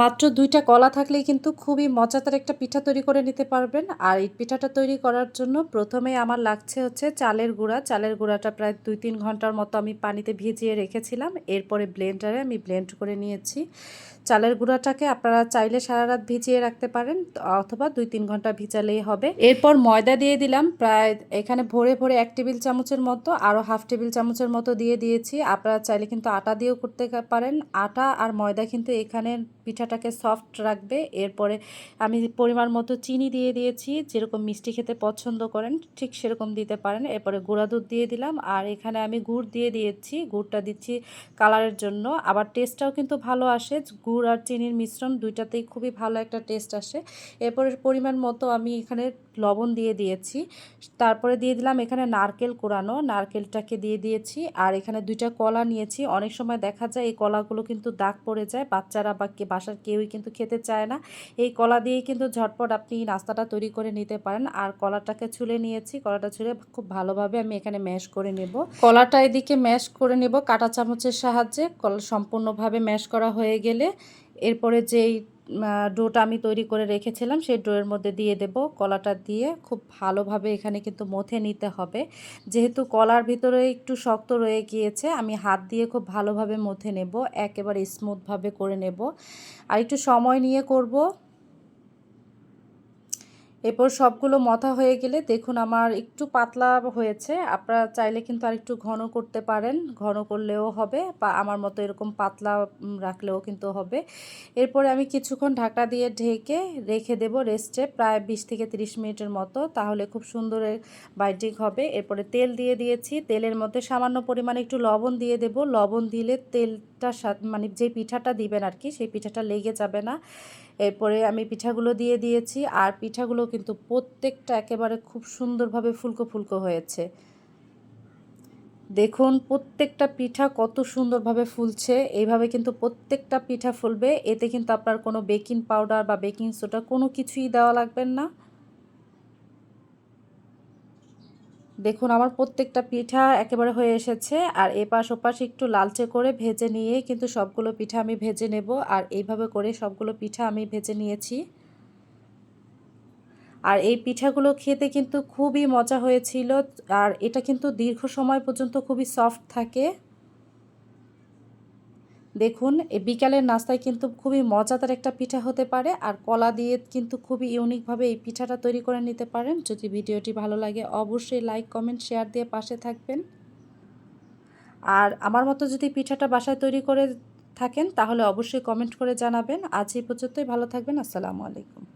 মাত্র দুইটা কলা থাকলেই কিন্তু খুবই মজাদার একটা পিঠা তৈরি করে নিতে পারবেন। আর এই পিঠাটা তৈরি করার জন্য প্রথমে আমার লাগছে হচ্ছে চালের গুঁড়া। চালের গুঁড়াটা প্রায় দুই তিন ঘণ্টার মতো আমি পানিতে ভিজিয়ে রেখেছিলাম। এরপরে ব্লেন্ডারে আমি ব্লেন্ড করে নিয়েছি। চালের গুঁড়াটাকে আপনারা চাইলে সারা রাত ভিজিয়ে রাখতে পারেন, অথবা দুই তিন ঘণ্টা ভিজালেই হবে। এরপর ময়দা দিয়ে দিলাম। প্রায় এখানে ভরে ভরে এক টেবিল চামচের মতো, আরও হাফ টেবিল চামচের মতো দিয়ে দিয়েছি। আপনারা চাইলে কিন্তু আটা দিয়েও করতে পারেন। আটা আর ময়দা কিন্তু এখানে পিঠাটাকে সফট রাখবে। এরপরে আমি পরিমাণ মতো চিনি দিয়ে দিয়েছি। যেরকম মিষ্টি খেতে পছন্দ করেন, ঠিক সেরকম দিতে পারেন। এরপরে গুঁড়া দুধ দিয়ে দিলাম। আর এখানে আমি গুড় দিয়ে দিয়েছি। গুড়টা দিচ্ছি কালারের জন্য। আবার টেস্টটাও কিন্তু ভালো আসে। গুড় আর চিনির মিশ্রণ দুইটাতেই খুবই ভালো একটা টেস্ট আসে। এরপরে পরিমাণ মতো আমি এখানে লবণ দিয়ে দিয়েছি। তারপরে দিয়ে দিলাম এখানে নারকেল কোরানো। নারকেলটাকে দিয়ে দিয়েছি। আর এখানে দুইটা কলা নিয়েছি। অনেক সময় দেখা যায় এই কলাগুলো কিন্তু দাগ পড়ে যায়। বাচ্চারা বা কে বাসার কেউই কিন্তু খেতে চায় না। এই কলা দিয়েই কিন্তু ঝটপট আপনি নাস্তাটা তৈরি করে নিতে পারেন। আর কলাটাকে ছুলে নিয়েছি। কলাটা ছুলে খুব ভালোভাবে আমি এখানে ম্যাশ করে নেব। কলাটা এদিকে ম্যাশ করে নেব কাটা চামচের সাহায্যে। কলা সম্পূর্ণভাবে ম্যাশ করা হয়ে গেলে এরপরে যেই ডোটা আমি তৈরি করে রেখেছিলাম, সেই ডোয়ের মধ্যে দিয়ে দেব। কলাটা দিয়ে খুব ভালোভাবে এখানে কিন্তু মথে নিতে হবে। যেহেতু কলার ভিতরে একটু শক্ত রয়ে গিয়েছে, আমি হাত দিয়ে খুব ভালোভাবে মথে নেব, একেবারে স্মুথভাবে করে নেব। আর একটু সময় নিয়ে করব। এরপর সবগুলো মথা হয়ে গেলে দেখুন আমার একটু পাতলা হয়েছে। আপনারা চাইলে কিন্তু আর একটু ঘন করতে পারেন। ঘন করলেও হবে বা আমার মতো এরকম পাতলা রাখলেও কিন্তু হবে। এরপরে আমি কিছুক্ষণ ঢাকা দিয়ে ঢেকে রেখে দেব রেস্টে প্রায় বিশ থেকে 30 মিনিটের মতো। তাহলে খুব সুন্দর বাইটিং হবে। এরপরে তেল দিয়ে দিয়েছি। তেলের মধ্যে সামান্য পরিমাণে একটু লবণ দিয়ে দেব। লবণ দিলে তেলটা মানে যে পিঠাটা দিবেন আর কি সেই পিঠাটা লেগে যাবে না। এরপরে আমি পিঠাগুলো দিয়ে দিয়েছি আর পিঠাগুলো কিন্তু প্রত্যেকটা একেবারে খুব সুন্দরভাবে ফুলকো ফুলকো হয়েছে। দেখুন, প্রত্যেকটা পিঠা কত সুন্দরভাবে ফুলছে। এইভাবে কিন্তু প্রত্যেকটা পিঠা ফুলবে। এতে কিন্তু আপনার কোনো বেকিং পাউডার বা বেকিং সোডা কোনো কিছুই দেওয়া লাগবেন না। দেখুন, আমার প্রত্যেকটা পিঠা একেবারে হয়ে এসেছে। আর এপাশ ওপাশ একটু লালচে করে ভেজে নিয়ে কিন্তু সবগুলো পিঠা আমি ভেজে নেব। আর এইভাবে করে সবগুলো পিঠা আমি ভেজে নিয়েছি। আর এই পিঠাগুলো খেতে কিন্তু খুবই মজা হয়েছিল। আর এটা কিন্তু দীর্ঘ সময় পর্যন্ত খুবই সফট থাকে। দেখুন বিকালের নাস্তায় কিন্তু খুবই মজাদার একটা পিঠা হতে পারে আর কলা দিয়ে কিন্তু খুবই ইউনিকভাবে এই পিঠাটা তৈরি করে নিতে পারেন। যদি ভিডিওটি ভালো লাগে, অবশ্যই লাইক, কমেন্ট, শেয়ার দিয়ে পাশে থাকবেন। আর আমার মতো যদি পিঠাটা বাসায় তৈরি করে থাকেন, তাহলে অবশ্যই কমেন্ট করে জানাবেন। আজ এই পর্যন্তই, ভালো থাকবেন, আসসালামু আলাইকুম।